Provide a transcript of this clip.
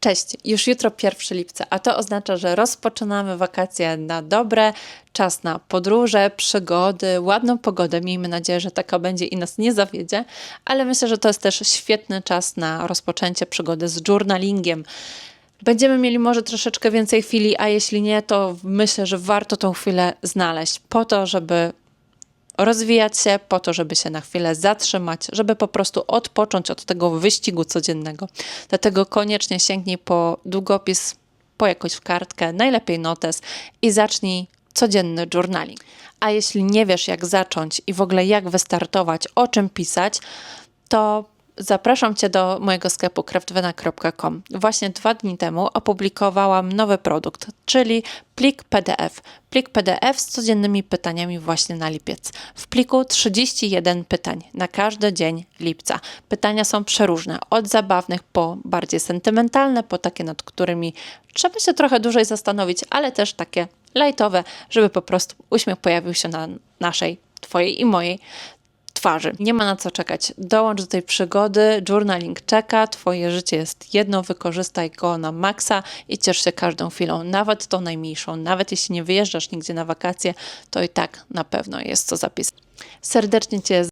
Cześć, już jutro 1 lipca, a to oznacza, że rozpoczynamy wakacje na dobre, czas na podróże, przygody, ładną pogodę. Miejmy nadzieję, że taka będzie i nas nie zawiedzie, ale myślę, że to jest też świetny czas na rozpoczęcie przygody z journalingiem. Będziemy mieli może troszeczkę więcej chwili, a jeśli nie, to myślę, że warto tą chwilę znaleźć po to, żeby rozwijać się po to, żeby się na chwilę zatrzymać, żeby po prostu odpocząć od tego wyścigu codziennego. Dlatego koniecznie sięgnij po długopis, po jakąś kartkę, najlepiej notes i zacznij codzienny journaling. A jeśli nie wiesz, jak zacząć i w ogóle jak wystartować, o czym pisać, to zapraszam Cię do mojego sklepu craftwena.com. Właśnie dwa dni temu opublikowałam nowy produkt, czyli plik PDF. Plik PDF z codziennymi pytaniami właśnie na lipiec. W pliku 31 pytań na każdy dzień lipca. Pytania są przeróżne, od zabawnych po bardziej sentymentalne, po takie, nad którymi trzeba się trochę dłużej zastanowić, ale też takie lajtowe, żeby po prostu uśmiech pojawił się na naszej, Twojej i mojej twarzy. Nie ma na co czekać. Dołącz do tej przygody. Journaling czeka. Twoje życie jest jedno. Wykorzystaj go na maksa i ciesz się każdą chwilą, nawet tą najmniejszą. Nawet jeśli nie wyjeżdżasz nigdzie na wakacje, to i tak na pewno jest co zapisać. Serdecznie Cię